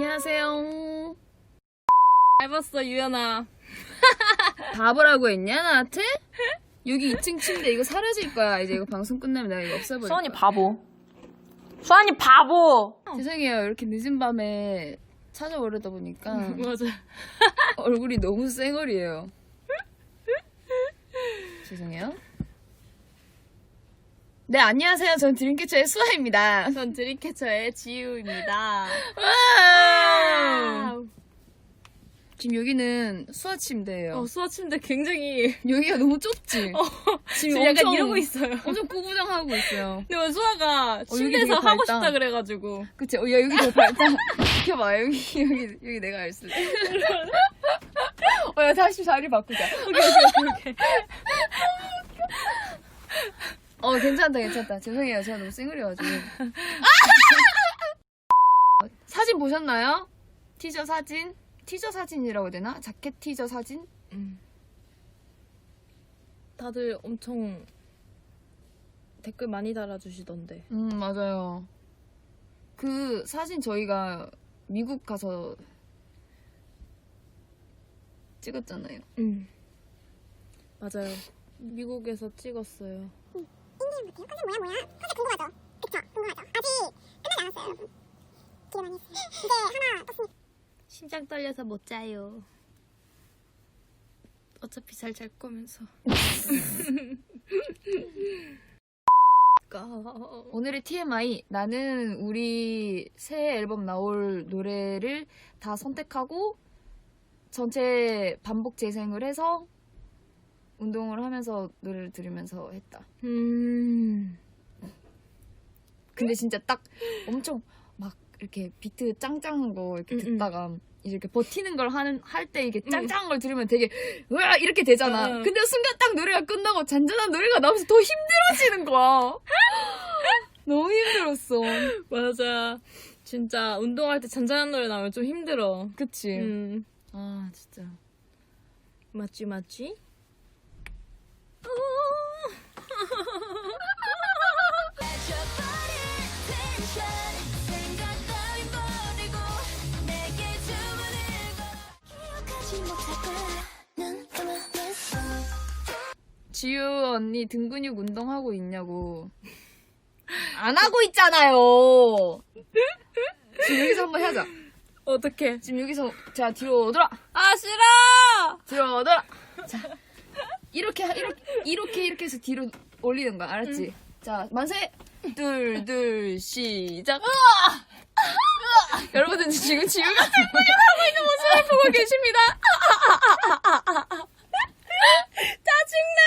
안녕하세요. 잘 봤어 유연아. 바보라고 했냐 나한테? 여기 2층 침대 이거 사라질 거야. 이제 이거 방송 끝나면 내가 이거 없애버릴 수환이 거야. 바보. 수환이 바보. 죄송해요. 이렇게 늦은 밤에 찾아오려다 보니까 맞아. 얼굴이 너무 쌩얼이에요. 죄송해요. 네, 안녕하세요. 전 드림캐쳐의 수아입니다. 전 드림캐쳐의 지우입니다. 와우. 지금 여기는 수아 침대예요. 어, 수아 침대 굉장히 여기가 너무 좁지? 지금 약간 이러고 있어요. 엄청 꾸부정하고 있어요. 근데 수아가 여기 침대에서 되게 하고. 싶다 그래가지고. 그치? 어, 야, 여기 더 밝다. 비켜봐. 여기, 여기, 여기 내가 알 수 어, 야, 다시 자리 바꾸자. 오케이 오케이 오케이. 어, 괜찮다, 괜찮다. 죄송해요. 제가 너무 쌩얼이어가지고. 사진 보셨나요? 티저 사진? 티저 사진이라고 해야 되나? 자켓 티저 사진? 음. 다들 엄청 댓글 많이 달아주시던데. 음, 맞아요. 그 사진 저희가 미국 가서 찍었잖아요. 음. 맞아요. 미국에서 찍었어요. 컨셉 뭐야 뭐야? 컨셉 궁금하죠? 그쵸? 궁금하죠? 아직 끝나지 않았어요 여러분 기대 많이 했어요 이제 하나 떴으니까 심장 떨려서 못 자요. 어차피 잘 잘 거면서. 오늘의 TMI 나는 우리 새 앨범 나올 노래를 다 선택하고 전체 반복 재생을 해서 운동을 하면서 노래를 들으면서 했다. 음. 근데 진짜 딱 엄청 막 이렇게 비트 짱짱한 거 이렇게 음, 음. 듣다가 이제 이렇게 버티는 걸 하는 할 때 이게 짱짱한 걸 들으면 되게 으아 이렇게 되잖아. 응. 근데 순간 딱 노래가 끝나고 잔잔한 노래가 나오면서 더 힘들어지는 거야. 너무 힘들었어. 맞아. 진짜 운동할 때 잔잔한 노래 나오면 좀 힘들어. 그치? 음. 아 진짜. 맞지 맞지? 지유 언니 등 근육 운동하고 있냐고. 안 하고 있잖아요. 지금 여기서 한번 하자. 어떡해. 지금 여기서 자 뒤로 돌아. 아 싫어! 뒤로 돌아. 자 이렇게 하- 이렇게 이렇게 이렇게 해서 뒤로 올리는 거야. 알았지? 자 만세. 둘, 둘, 시작. 여러분들 지금 지우가 등 근육 하고 있는 모습을 보고 계십니다. 짜증나.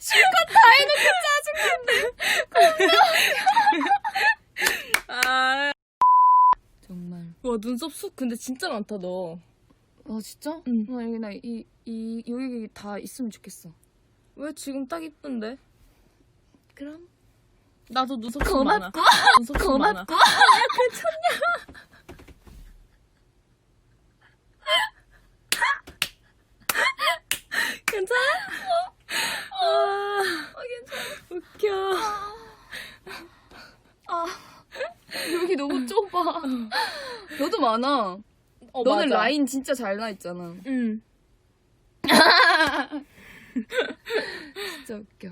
실컷 다 해놓고 짜증난데. 아. 정말. 와 눈썹 숱 근데 진짜 많다 너. 어 진짜? 응. 어, 여기 나이 이 여기 다 있으면 좋겠어. 왜 지금 딱 이쁜데? 그럼 나도 눈썹 숱 많아. 고맙고 눈썹 숱 많아. 고맙고. 괜찮아? 아, 웃겨. 여기 너무 좁아. 너도 많아. 어, 너는 맞아. 라인 진짜 잘 나 있잖아. 응. 진짜 웃겨.